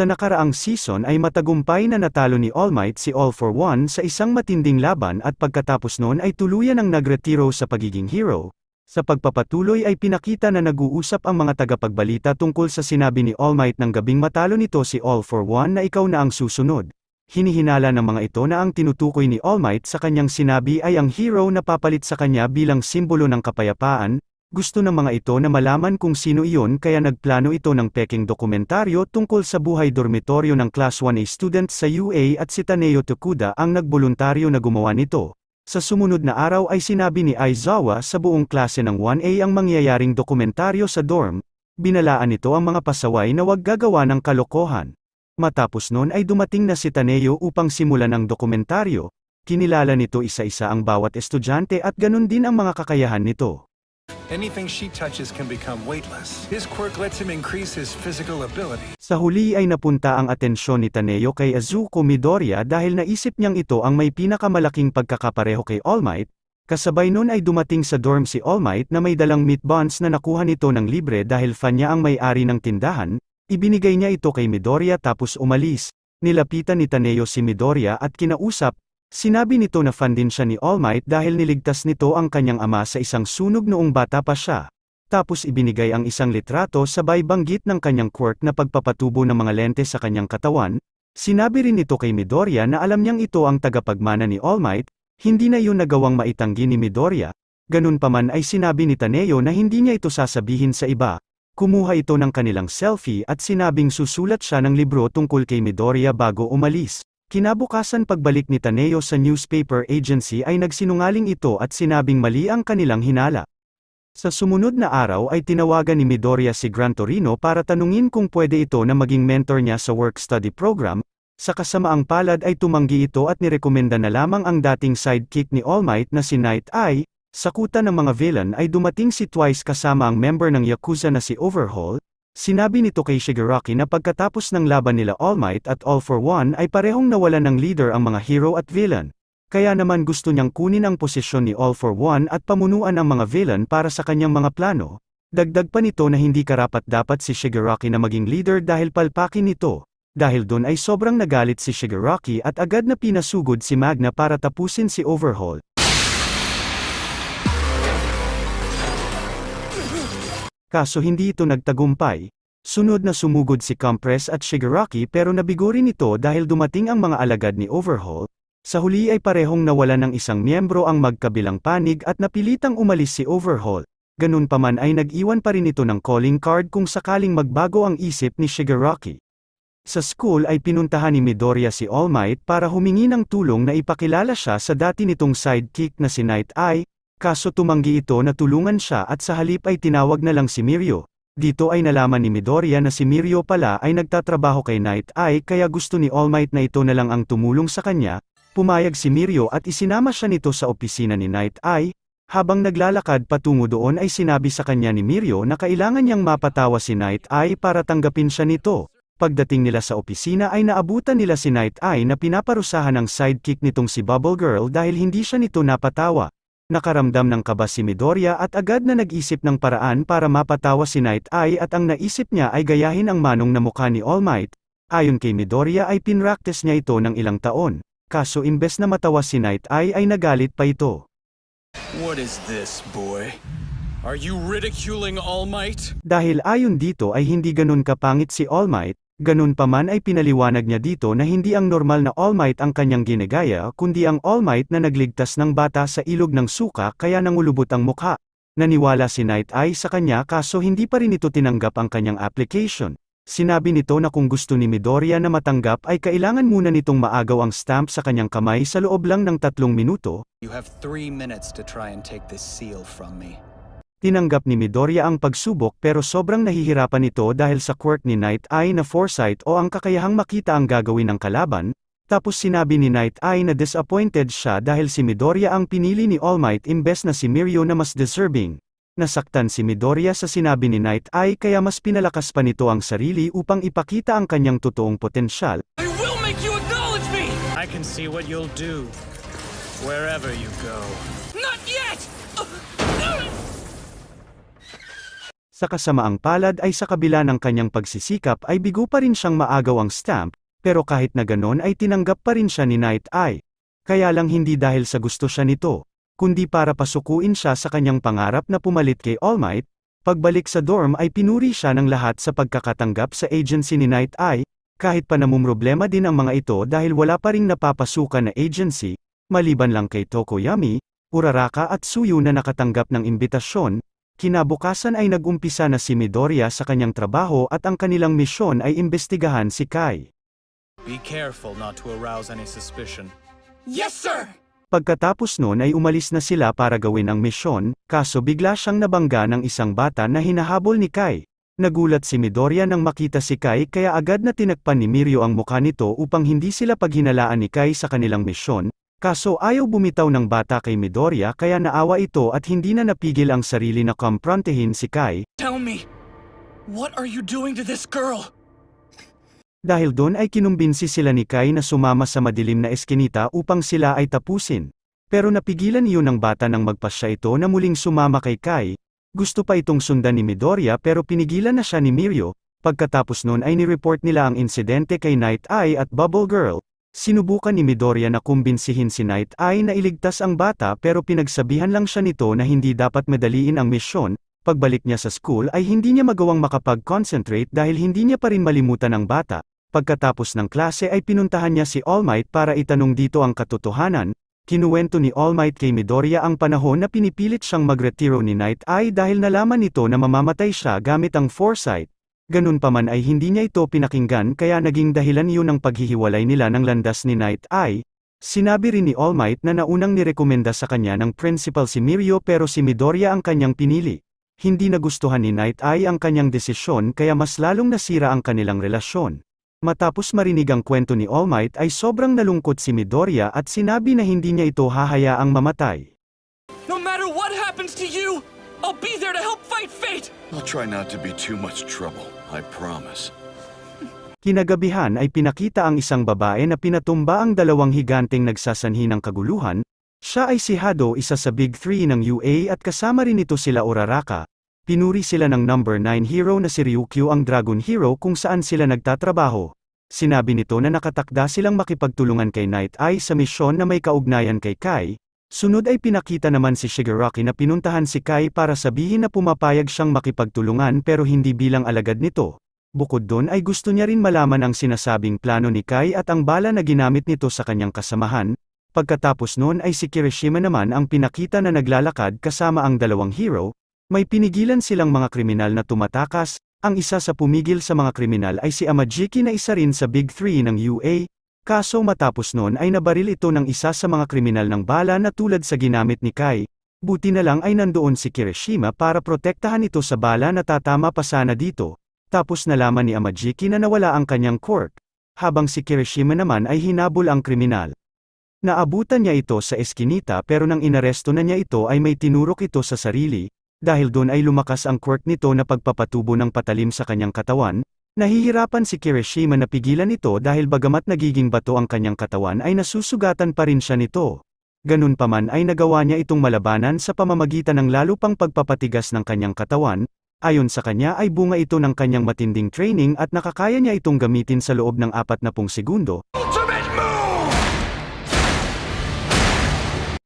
Sa nakaraang season ay matagumpay na natalo ni All Might si All for One sa isang matinding laban at pagkatapos noon ay tuluyan ang nagretiro sa pagiging hero. Sa pagpapatuloy ay pinakita na nag-uusap ang mga tagapagbalita tungkol sa sinabi ni All Might ng gabing matalo nito si All for One na ikaw na ang susunod. Hinihinala ng mga ito na ang tinutukoy ni All Might sa kanyang sinabi ay ang hero na papalit sa kanya bilang simbolo ng kapayapaan, gusto ng mga ito na malaman kung sino iyon kaya nagplano ito ng peking dokumentaryo tungkol sa buhay dormitoryo ng Class 1A student sa UA at si Taneo Tokuda ang nagboluntaryo na gumawa nito. Sa sumunod na araw ay sinabi ni Aizawa sa buong klase ng 1A ang mangyayaring dokumentaryo sa dorm, binalaan nito ang mga pasaway na wag gagawa ng kalokohan. Matapos noon ay dumating na si Taneo upang simulan ang dokumentaryo, kinilala nito isa-isa ang bawat estudyante at ganun din ang mga kakayahan nito. Anything she touches can become weightless. His quirk lets him increase his physical ability. Sa huli ay napunta ang atensyon ni Taneo kay Azuko Midoriya dahil naisip niyang ito ang may pinakamalaking pagkakapareho kay All Might, kasabay nun ay dumating sa dorm si All Might na may dalang meat buns na nakuha nito ng libre dahil fan niya ang may-ari ng tindahan, ibinigay niya ito kay Midoriya tapos umalis, nilapitan ni Taneo si Midoriya at kinausap, Sinabi nito na fan din siya ni All Might dahil niligtas nito ang kanyang ama sa isang sunog noong bata pa siya. Tapos ibinigay ang isang litrato sabay banggit ng kanyang quirk na pagpapatubo ng mga lente sa kanyang katawan. Sinabi rin nito kay Midoriya na alam niyang ito ang tagapagmana ni All Might, hindi na yun nagawang maitanggi ni Midoriya. Ganun pa man ay sinabi ni Taneo na hindi niya ito sasabihin sa iba. Kumuha ito ng kanilang selfie at sinabing susulat siya ng libro tungkol kay Midoriya bago umalis. Kinabukasan pagbalik ni Taneo sa newspaper agency ay nagsinungaling ito at sinabing mali ang kanilang hinala. Sa sumunod na araw ay tinawagan ni Midoriya si Gran Torino para tanungin kung pwede ito na maging mentor niya sa work-study program, sa kasamaang palad ay tumanggi ito at nirekomenda na lamang ang dating sidekick ni All Might na si Night Eye, sa kuta ng mga villain ay dumating si Twice kasama ang member ng Yakuza na si Overhaul, Sinabi nito kay Shigaraki na pagkatapos ng laban nila All Might at All for One ay parehong nawalan ng leader ang mga hero at villain. Kaya naman gusto niyang kunin ang posisyon ni All for One at pamunuan ang mga villain para sa kanyang mga plano. Dagdag pa nito na hindi karapat dapat si Shigaraki na maging leader dahil palpakin nito. Dahil doon ay sobrang nagalit si Shigaraki at agad na pinasugod si Magna para tapusin si Overhaul. Kaso hindi ito nagtagumpay. Sunod na sumugod si Compress at Shigaraki pero nabigo rin ito dahil dumating ang mga alagad ni Overhaul. Sa huli ay parehong nawala ng isang miyembro ang magkabilang panig at napilitang umalis si Overhaul. Ganun pa man ay nag-iwan pa rin ito ng calling card kung sakaling magbago ang isip ni Shigaraki. Sa school ay pinuntahan ni Midoriya si All Might para humingi ng tulong na ipakilala siya sa dati nitong sidekick na si Night Eye, Kaso tumanggi ito na tulungan siya at sa halip ay tinawag na lang si Mirio. Dito ay nalaman ni Midoriya na si Mirio pala ay nagtatrabaho kay Night Eye kaya gusto ni All Might na ito na lang ang tumulong sa kanya. Pumayag si Mirio at isinama siya nito sa opisina ni Night Eye. Habang naglalakad patungo doon ay sinabi sa kanya ni Mirio na kailangan niyang mapatawa si Night Eye para tanggapin siya nito. Pagdating nila sa opisina ay naabutan nila si Night Eye na pinaparusahan ng sidekick nitong si Bubble Girl dahil hindi siya nito napatawa. Nakaramdam ng kaba si Midoriya at agad na nag-isip ng paraan para mapatawa si Night Eye at ang naisip niya ay gayahin ang manong na mukha ni All Might. Ayon kay Midoriya ay pinractice niya ito ng ilang taon. Kaso imbes na matawa si Night Eye ay nagalit pa ito. What is this, boy? Are you ridiculing All Might? Dahil ayon dito ay hindi ganun kapangit si All Might, ganun pa man ay pinaliwanag niya dito na hindi ang normal na All Might ang kanyang ginagaya kundi ang All Might na nagligtas ng bata sa ilog ng suka kaya nangulubot ang mukha. Naniwala si Night Eye sa kanya kaso hindi pa rin ito tinanggap ang kanyang application. Sinabi nito na kung gusto ni Midoriya na matanggap ay kailangan muna nitong maagaw ang stamp sa kanyang kamay sa loob lang ng tatlong minuto, You have three minutes to try and take this seal from me. Tinanggap ni Midoriya ang pagsubok pero sobrang nahihirapan ito dahil sa quirk ni Night Eye na foresight o ang kakayahang makita ang gagawin ng kalaban, tapos sinabi ni Night Eye na disappointed siya dahil si Midoriya ang pinili ni All Might imbes na si Mirio na mas deserving. Nasaktan si Midoriya sa sinabi ni Night Eye kaya mas pinalakas pa nito ang sarili upang ipakita ang kanyang totoong potensyal, I will make you acknowledge me! I can see what you'll do. Wherever you go. Not yet! Sa kasamaang palad ay sa kabila ng kanyang pagsisikap ay bigo pa rin siyang maagaw ang stamp, pero kahit na ganon ay tinanggap pa rin siya ni Night Eye. Kaya lang hindi dahil sa gusto siya nito, kundi para pasukuin siya sa kanyang pangarap na pumalit kay All Might, pagbalik sa dorm ay pinuri siya ng lahat sa pagkakatanggap sa agency ni Night Eye, kahit pa namumroblema din ang mga ito dahil wala pa ring napapasukan na agency, maliban lang kay Tokoyami, Uraraka at Suyu na nakatanggap ng imbitasyon, kinabukasan ay nagumpisa na si Midoriya sa kanyang trabaho at ang kanilang misyon ay imbestigahan si Kai. Be careful not to arouse any suspicion. Yes, sir! Pagkatapos noon ay umalis na sila para gawin ang misyon, kaso bigla siyang nabangga ng isang bata na hinahabol ni Kai. Nagulat si Midoriya nang makita si Kai kaya agad na tinakpan ni Mirio ang mukha nito upang hindi sila paghinalaan ni Kai sa kanilang misyon, kaso ayaw bumitaw ng bata kay Midoriya kaya naawa ito at hindi na napigil ang sarili na komprontehin si Kai, Tell me, what are you doing to this girl? Dahil doon ay kinumbinsi sila ni Kai na sumama sa madilim na eskinita upang sila ay tapusin. Pero napigilan iyon ng bata nang magpasya ito na muling sumama kay Kai. Gusto pa itong sundan ni Midoriya pero pinigilan na siya ni Mirio. Pagkatapos noon ay nireport nila ang insidente kay Night Eye at Bubble Girl. Sinubukan ni Midoriya na kumbinsihin si Night Eye na iligtas ang bata pero pinagsabihan lang siya nito na hindi dapat madaliin ang misyon, Pagbalik niya sa school ay hindi niya magawang makapag-concentrate dahil hindi niya pa rin malimutan ang bata. Pagkatapos ng klase ay pinuntahan niya si All Might para itanong dito ang katotohanan. Kinuwento ni All Might kay Midoriya ang panahon na pinipilit siyang magretiro ni Night Eye dahil nalaman nito na mamamatay siya gamit ang foresight. Ganun pa man ay hindi niya ito pinakinggan kaya naging dahilan iyon ng paghihiwalay nila ng landas ni Night Eye. Sinabi rin ni All Might na naunang nirekomenda sa kanya ng principal si Mirio pero si Midoriya ang kanyang pinili. Hindi nagustuhan ni Night Eye ang kanyang desisyon kaya mas lalong nasira ang kanilang relasyon. Matapos marinig ang kwento ni All Might ay sobrang nalungkot si Midoriya at sinabi na hindi niya ito hahayaang mamatay. No matter what happens to you, I'll be there to help fight fate! I'll try not to be too much trouble, I promise. Kinagabihan ay pinakita ang isang babae na pinatumba ang dalawang higanteng nagsasanhi ng kaguluhan. Siya ay si Hado isa sa Big 3 ng UA at kasama rin ito sila Uraraka. Pinuri sila ng number 9 hero na si Ryukyu ang Dragon Hero kung saan sila nagtatrabaho. Sinabi nito na nakatakda silang makipagtulungan kay Night Eye sa misyon na may kaugnayan kay Kai. Sunod ay pinakita naman si Shigaraki na pinuntahan si Kai para sabihin na pumapayag siyang makipagtulungan pero hindi bilang alagad nito. Bukod doon ay gusto niya rin malaman ang sinasabing plano ni Kai at ang bala na ginamit nito sa kanyang kasamahan. Pagkatapos noon ay si Kirishima naman ang pinakita na naglalakad kasama ang dalawang hero. May pinigilan silang mga kriminal na tumatakas. Ang isa sa pumigil sa mga kriminal ay si Amajiki na isa rin sa Big 3 ng UA. Kaso matapos noon ay nabaril ito ng isa sa mga kriminal ng bala na tulad sa ginamit ni Kai. Buti na lang ay nandoon si Kirishima para protektahan ito sa bala na tatama pa sana dito. Tapos nalaman ni Amajiki na nawala ang kanyang quirk, habang si Kirishima naman ay hinabol ang kriminal. Naabutan niya ito sa eskinita pero nang inaresto na niya ito ay may tinurok ito sa sarili, dahil doon ay lumakas ang quirk nito na pagpapatubo ng patalim sa kanyang katawan, nahihirapan si Kirishima na pigilan ito dahil bagamat nagiging bato ang kanyang katawan ay nasusugatan pa rin siya nito. Ganun pa man ay nagawa niya itong malabanan sa pamamagitan ng lalo pang pagpapatigas ng kanyang katawan, Ayon sa kanya ay bunga ito ng kanyang matinding training at nakakaya niya itong gamitin sa loob ng 40 segundo.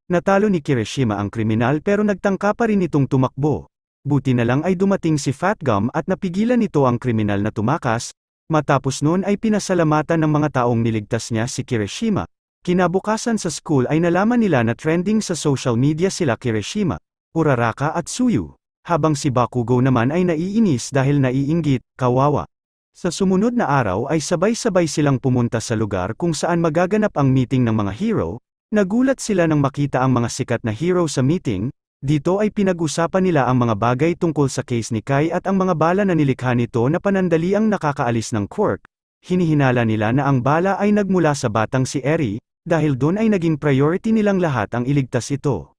Natalo ni Kirishima ang kriminal pero nagtangka pa rin itong tumakbo. Buti na lang ay dumating si Fat Gum at napigilan nito ang kriminal na tumakas. Matapos noon ay pinasalamatan ng mga taong niligtas niya si Kirishima. Kinabukasan sa school ay nalaman nila na trending sa social media sila Kirishima, Uraraka at Suyu. Habang si Bakugo naman ay naiinis dahil naiinggit, kawawa. Sa sumunod na araw ay sabay-sabay silang pumunta sa lugar kung saan magaganap ang meeting ng mga hero, nagulat sila nang makita ang mga sikat na hero sa meeting, dito ay pinag-usapan nila ang mga bagay tungkol sa case ni Kai at ang mga bala na nilikha nito na panandaliang nakakaalis ng quirk. Hinihinala nila na ang bala ay nagmula sa batang si Eri, dahil doon ay naging priority nilang lahat ang iligtas ito.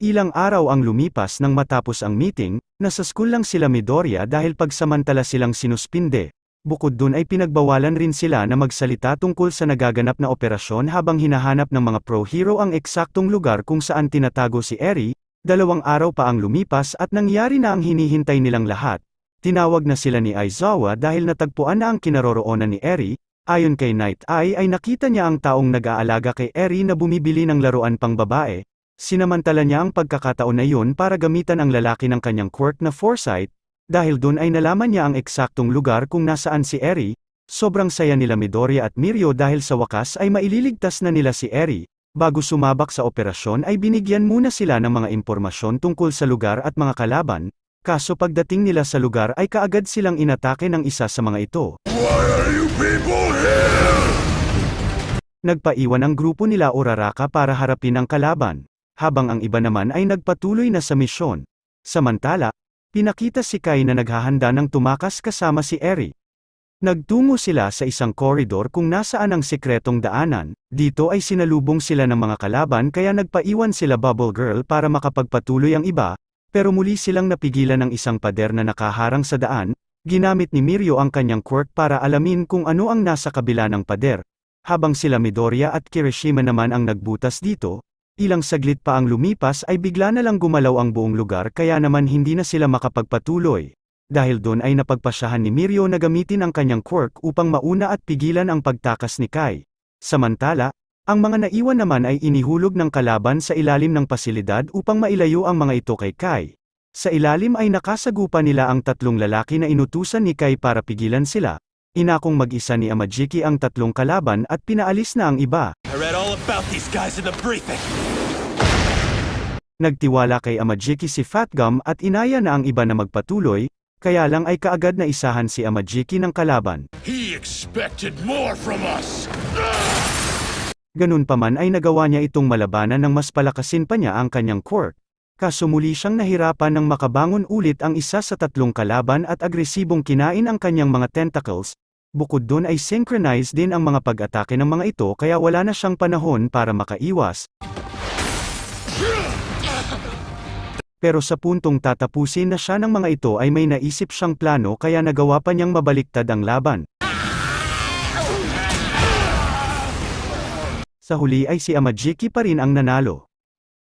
Ilang araw ang lumipas nang matapos ang meeting, nasa school lang sila Midoriya dahil pagsamantala silang sinuspinde. Bukod dun ay pinagbawalan rin sila na magsalita tungkol sa nagaganap na operasyon habang hinahanap ng mga pro-hero ang eksaktong lugar kung saan tinatago si Eri, Dalawang araw pa ang lumipas at nangyari na ang hinihintay nilang lahat. Tinawag na sila ni Aizawa dahil natagpuan na ang kinaroroonan ni Eri, ayon kay Night Eye ay nakita niya ang taong nag-aalaga kay Eri na bumibili ng laruan pang babae, sinamantala niya ang pagkakataon na yun para gamitan ang lalaki ng kanyang quirk na foresight, dahil doon ay nalaman niya ang eksaktong lugar kung nasaan si Eri, sobrang saya nila Midoriya at Mirio dahil sa wakas ay maililigtas na nila si Eri, bago sumabak sa operasyon ay binigyan muna sila ng mga impormasyon tungkol sa lugar at mga kalaban, kaso pagdating nila sa lugar ay kaagad silang inatake ng isa sa mga ito. Nagpaiwan ang grupo nila Uraraka para harapin ang kalaban, habang ang iba naman ay nagpatuloy na sa misyon. Samantala, pinakita si Kai na naghahanda ng tumakas kasama si Eri. Nagtungo sila sa isang koridor kung nasaan ang sikretong daanan, dito ay sinalubong sila ng mga kalaban kaya nagpaiwan sila Bubble Girl para makapagpatuloy ang iba, pero muli silang napigilan ng isang pader na nakaharang sa daan, ginamit ni Mirio ang kanyang quirk para alamin kung ano ang nasa kabila ng pader. Habang sila Midoriya at Kirishima naman ang nagbutas dito, ilang saglit pa ang lumipas ay bigla na lang gumalaw ang buong lugar kaya naman hindi na sila makapagpatuloy. Dahil doon ay napagpasyahan ni Mirio na gamitin ang kanyang quirk upang mauna at pigilan ang pagtakas ni Kai. Samantala, ang mga naiwan naman ay inihulog ng kalaban sa ilalim ng pasilidad upang mailayo ang mga ito kay Kai. Sa ilalim ay nakasagupa nila ang tatlong lalaki na inutusan ni Kai para pigilan sila. Inakong mag-isa ni Amajiki ang tatlong kalaban at pinaalis na ang iba. I read all about these guys in the briefing. Nagtiwala kay Amajiki si Fatgum at inaya na ang iba na magpatuloy, kaya lang ay kaagad na isahan si Amajiki ng kalaban. He expected more from us! Ganun pa man ay nagawa niya itong malabanan ng mas palakasin pa niya ang kanyang quirk. Kaso muli siyang nahirapan ng makabangon ulit ang isa sa tatlong kalaban at agresibong kinain ang kanyang mga tentacles. Bukod doon ay synchronize din ang mga pag-atake ng mga ito kaya wala na siyang panahon para makaiwas. Pero sa puntong tatapusin na siya ng mga ito ay may naisip siyang plano kaya nagawa pa niyang mabaliktad ang laban. Sa huli ay si Amajiki pa rin ang nanalo.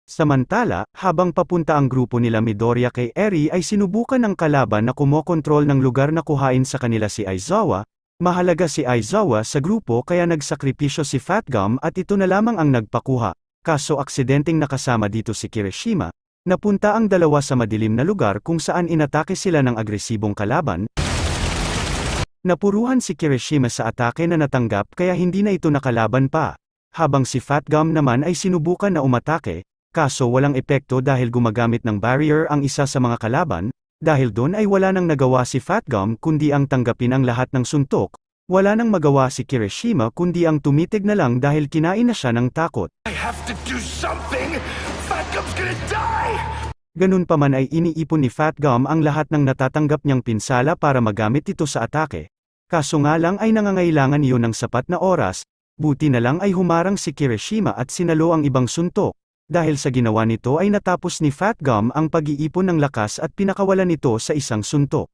Samantala, habang papunta ang grupo nila Midoriya kay Eri ay sinubukan ng kalaban na kumokontrol ng lugar na kuhain sa kanila si Aizawa, mahalaga si Aizawa sa grupo kaya nagsakripisyo si Fatgum at ito na lamang ang nagpakuha, kaso aksidenteng nakasama dito si Kirishima, napunta ang dalawa sa madilim na lugar kung saan inatake sila ng agresibong kalaban, Napuruhan si Kirishima sa atake na natanggap kaya hindi na ito nakalaban pa. Habang si Fatgum naman ay sinubukan na umatake, kaso walang epekto dahil gumagamit ng barrier ang isa sa mga kalaban, dahil doon ay wala nang nagawa si Fatgum kundi ang tanggapin ang lahat ng suntok, wala nang magawa si Kirishima kundi ang tumitig na lang dahil kinain na siya ng takot. I have to do something! Fatgum's gonna die! Ganun pa man ay iniipon ni Fatgum ang lahat ng natatanggap niyang pinsala para magamit ito sa atake. Kaso nga lang ay nangangailangan iyon ng sapat na oras, buti na lang ay humarang si Kirishima at sinalo ang ibang suntok. Dahil sa ginawa nito ay natapos ni Fatgum ang pag-iipon ng lakas at pinakawalan ito sa isang suntok.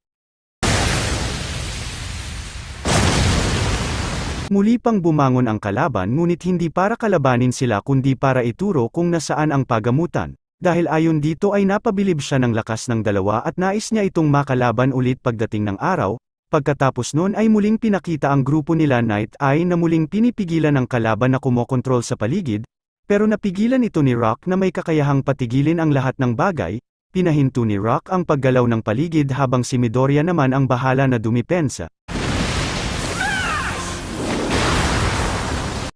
Muli pang bumangon ang kalaban ngunit hindi para kalabanin sila kundi para ituro kung nasaan ang pagamutan. Dahil ayon dito ay napabilib siya ng lakas ng dalawa at nais niya itong makalaban ulit pagdating ng araw, pagkatapos noon ay muling pinakita ang grupo nila Night Eye na muling pinipigilan ng kalaban na kumokontrol sa paligid, pero napigilan ito ni Rock na may kakayahang patigilin ang lahat ng bagay, pinahinto ni Rock ang paggalaw ng paligid habang si Midoriya naman ang bahala na dumipensa.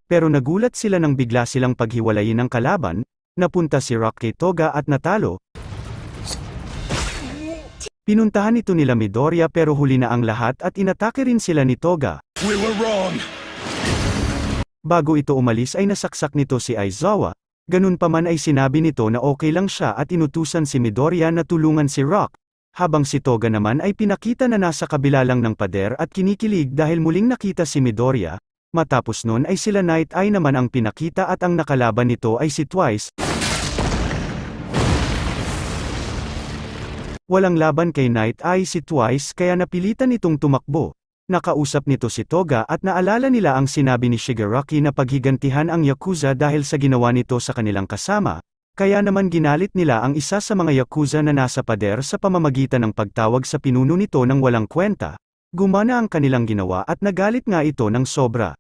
Pero nagulat sila nang bigla silang paghiwalayin ng kalaban, napunta si Rock kay Toga at natalo. Pinuntahan ito nila Midoriya pero huli na ang lahat at inatake rin sila ni Toga. We were wrong! Bago ito umalis ay nasaksak nito si Aizawa, ganun pa man ay sinabi nito na okay lang siya at inutusan si Midoriya na tulungan si Rock, habang si Toga naman ay pinakita na nasa kabila lang ng pader at kinikilig dahil muling nakita si Midoriya, matapos nun ay sila Night Eye naman ang pinakita at ang nakalaban nito ay si Twice. Walang laban kay Night Eye si Twice kaya napilitan itong tumakbo. Nakausap nito si Toga at naalala nila ang sinabi ni Shigaraki na paghigantihan ang Yakuza dahil sa ginawa nito sa kanilang kasama, Kaya naman ginalit nila ang isa sa mga yakuza na nasa pader sa pamamagitan ng pagtawag sa pinuno nito ng walang kwenta. Gumana ang kanilang ginawa at nagalit nga ito ng sobra.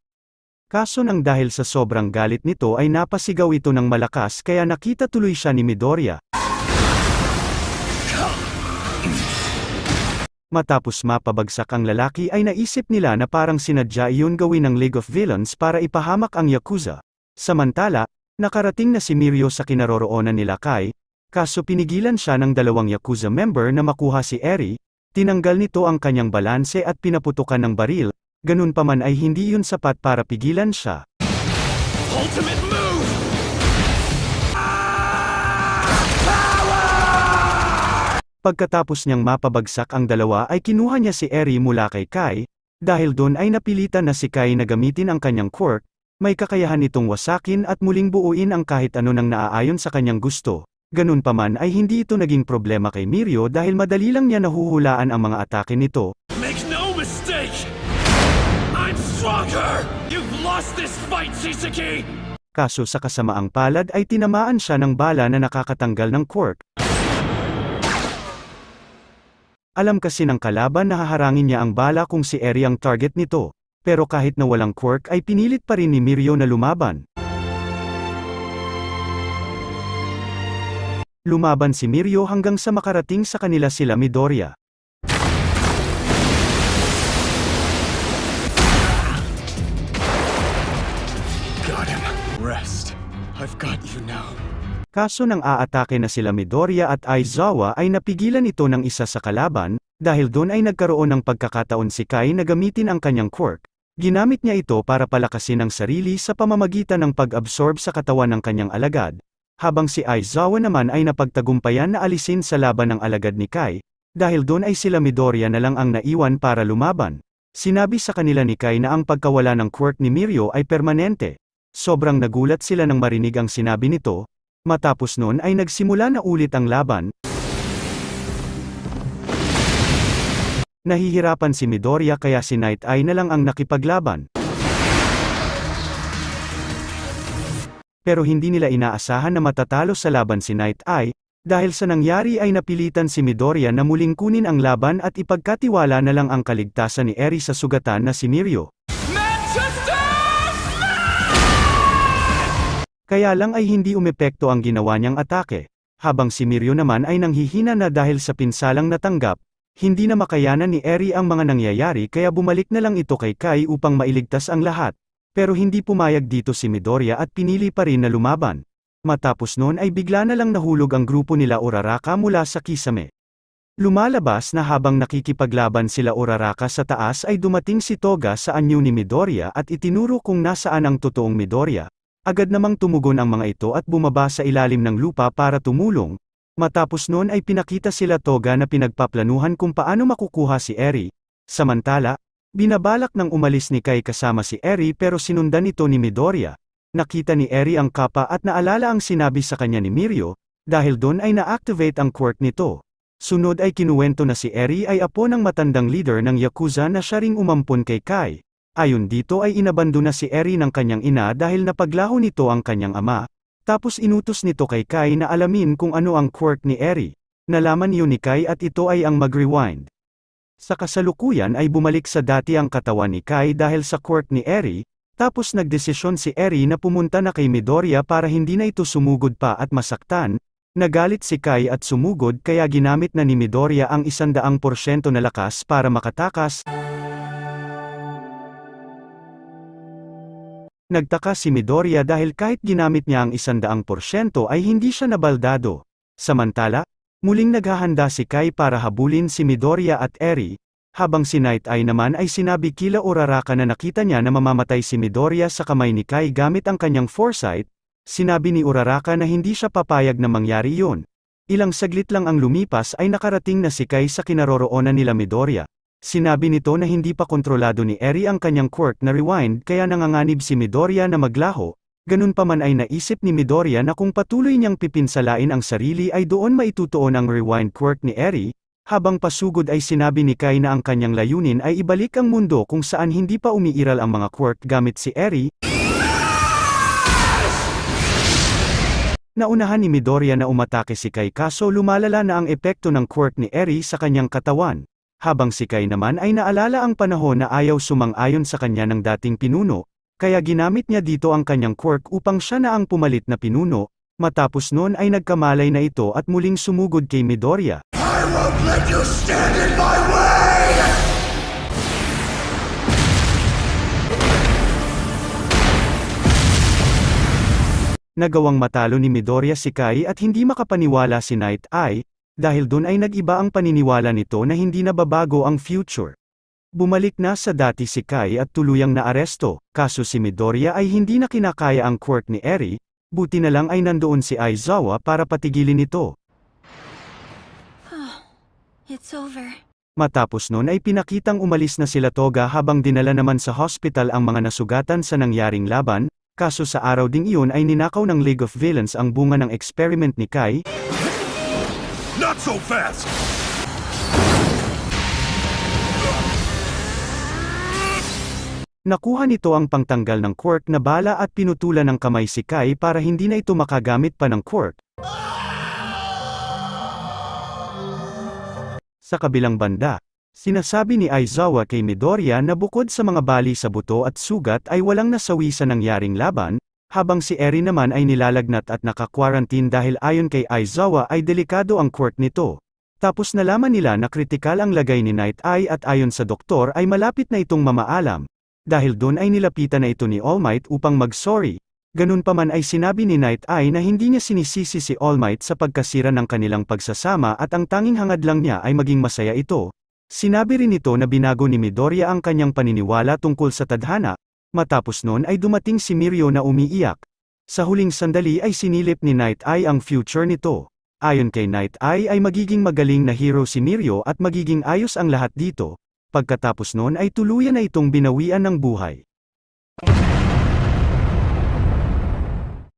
Kaso nang dahil sa sobrang galit nito ay napasigaw ito ng malakas kaya nakita tuloy siya ni Midoriya. Matapos mapabagsak ang lalaki ay naisip nila na parang sinadya iyon gawin ng League of Villains para ipahamak ang Yakuza. Samantala, nakarating na si Mirio sa kinaroroonan nila Kai, kaso pinigilan siya ng dalawang Yakuza member na makuha si Eri, tinanggal nito ang kanyang balanse at pinaputukan ng baril, ganun pa man ay hindi yun sapat para pigilan siya. Ultimate move! Pagkatapos niyang mapabagsak ang dalawa ay kinuha niya si Eri mula kay Kai, dahil doon ay napilitan na si Kai na gamitin ang kanyang quirk, may kakayahan itong wasakin at muling buuin ang kahit ano nang naaayon sa kanyang gusto. Ganun pa man ay hindi ito naging problema kay Mirio dahil madali lang niya nahuhulaan ang mga atake nito, Make no mistake! I'm stronger! You've lost this fight, Shisaki! kaso sa kasamaang palad ay tinamaan siya ng bala na nakakatanggal ng quirk. Alam kasi ng kalaban na haharangin niya ang bala kung si Eri ang target nito, pero kahit na walang quirk ay pinilit pa rin ni Mirio na lumaban. Lumaban si Mirio hanggang sa makarating sa kanila sila Midoriya. Got him. Rest. I've got you now. Kaso nang aatake na sila Midoriya at Aizawa ay napigilan ito ng isa sa kalaban, dahil doon ay nagkaroon ng pagkakataon si Kai na gamitin ang kanyang quirk. Ginamit niya ito para palakasin ang sarili sa pamamagitan ng pag-absorb sa katawan ng kanyang alagad, habang si Aizawa naman ay napagtagumpayan na alisin sa laban ng alagad ni Kai, dahil doon ay sila Midoriya na lang ang naiwan para lumaban. Sinabi sa kanila ni Kai na ang pagkawala ng quirk ni Mirio ay permanente. Sobrang nagulat sila nang marinig ang sinabi nito, Matapos nun ay nagsimula na ulit ang laban. Nahihirapan si Midoriya kaya si Night Eye na lang ang nakipaglaban. Pero hindi nila inaasahan na matatalo sa laban si Night Eye, dahil sa nangyari ay napilitan si Midoriya na muling kunin ang laban at ipagkatiwala na lang ang kaligtasan ni Eri sa sugatan na si Mirio. Kaya lang ay hindi umepekto ang ginawa niyang atake, habang si Mirio naman ay nanghihina na dahil sa pinsalang natanggap, hindi na makayanan ni Eri ang mga nangyayari kaya bumalik na lang ito kay Kai upang mailigtas ang lahat, pero hindi pumayag dito si Midoriya at pinili pa rin na lumaban. Matapos noon ay bigla na lang nahulog ang grupo nila Uraraka mula sa kisame. Lumalabas na habang nakikipaglaban sila Uraraka sa taas ay dumating si Toga sa anyo ni Midoriya at itinuro kung nasaan ang totoong Midoriya. Agad namang tumugon ang mga ito at bumaba sa ilalim ng lupa para tumulong. Matapos noon ay pinakita sila Toga na pinagpaplanuhan kung paano makukuha si Eri. Samantala, binabalak ng umalis ni Kai kasama si Eri pero sinundan ito ni Midoriya. Nakita ni Eri ang kapa at naalala ang sinabi sa kanya ni Mirio, dahil doon ay na-activate ang quirk nito. Sunod ay kinuwento na si Eri ay apo ng matandang leader ng Yakuza na siya ring umampon kay Kai. Ayon dito ay inabandona si Eri ng kanyang ina dahil napaglaho nito ang kanyang ama, tapos inutos nito kay Kai na alamin kung ano ang quirk ni Eri. Nalaman iyon ni Kai at ito ay ang mag-rewind. Sa kasalukuyan ay bumalik sa dati ang katawan ni Kai dahil sa quirk ni Eri, tapos nagdesisyon si Eri na pumunta na kay Midoriya para hindi na ito sumugod pa at masaktan, Nagalit si Kai at sumugod kaya ginamit na ni Midoriya ang isandaang porsyento na lakas para makatakas. Nagtaka si Midoriya dahil kahit ginamit niya ang isandaang porsyento ay hindi siya nabaldado. Samantala, muling naghahanda si Kai para habulin si Midoriya at Eri, habang si Night Eye naman ay sinabi kila Uraraka na nakita niya na mamamatay si Midoriya sa kamay ni Kai gamit ang kanyang foresight, sinabi ni Uraraka na hindi siya papayag na mangyari yun. Ilang saglit lang ang lumipas ay nakarating na si Kai sa kinaroroonan nila Midoriya. Sinabi nito na hindi pa kontrolado ni Eri ang kanyang quirk na rewind kaya nanganganib si Midoriya na maglaho, ganun pa man ay naisip ni Midoriya na kung patuloy niyang pipinsalain ang sarili ay doon maitutuon ang rewind quirk ni Eri, habang pasugod ay sinabi ni Kai na ang kanyang layunin ay ibalik ang mundo kung saan hindi pa umiiral ang mga quirk gamit si Eri, Naunahan ni Midoriya na umatake si Kai kaso lumalala na ang epekto ng quirk ni Eri sa kanyang katawan. Habang si Kai naman ay naalala ang panahon na ayaw sumang-ayon sa kanya ng dating pinuno, kaya ginamit niya dito ang kanyang quirk upang siya na ang pumalit na pinuno, matapos noon ay nagkamalay na ito at muling sumugod kay Midoriya. I won't let you stand in my way! Nagawang matalo ni Midoriya si Kai at hindi makapaniwala si Night Eye, dahil dun ay nag-iba ang paniniwala nito na hindi na babago ang future. Bumalik na sa dati si Kai at tuluyang naaresto, kaso si Midoriya ay hindi na kinakaya ang quirk ni Eri, buti na lang ay nandoon si Aizawa para patigilin ito. It's over. Matapos nun ay pinakitang umalis na sila Toga habang dinala naman sa hospital ang mga nasugatan sa nangyaring laban, kaso sa araw ding iyon ay ninakaw ng League of Villains ang bunga ng experiment ni Kai, Not so fast! Nakuha nito ang pangtanggal ng quirk na bala at pinutulan ng kamay si Kai para hindi na ito makagamit pa ng quirk. Sa kabilang banda, sinasabi ni Aizawa kay Midoriya na bukod sa mga bali sa buto at sugat ay walang nasawi sa nangyaring laban, habang si Eri naman ay nilalagnat at naka-quarantine dahil ayon kay Aizawa ay delikado ang quirk nito. Tapos nalaman nila na kritikal ang lagay ni Night Eye at ayon sa doktor ay malapit na itong mamaalam. Dahil doon ay nilapitan na ito ni All Might upang mag-sorry. Ganun pa man ay sinabi ni Night Eye na hindi niya sinisisi si All Might sa pagkasira ng kanilang pagsasama at ang tanging hangad lang niya ay maging masaya ito. Sinabi rin ito na binago ni Midoriya ang kanyang paniniwala tungkol sa tadhana, matapos noon ay dumating si Mirio na umiiyak. Sa huling sandali ay sinilip ni Night Eye ang future nito. Ayon kay Night Eye ay magiging magaling na hero si Mirio at magiging ayos ang lahat dito. Pagkatapos noon ay tuluyan na itong binawian ng buhay.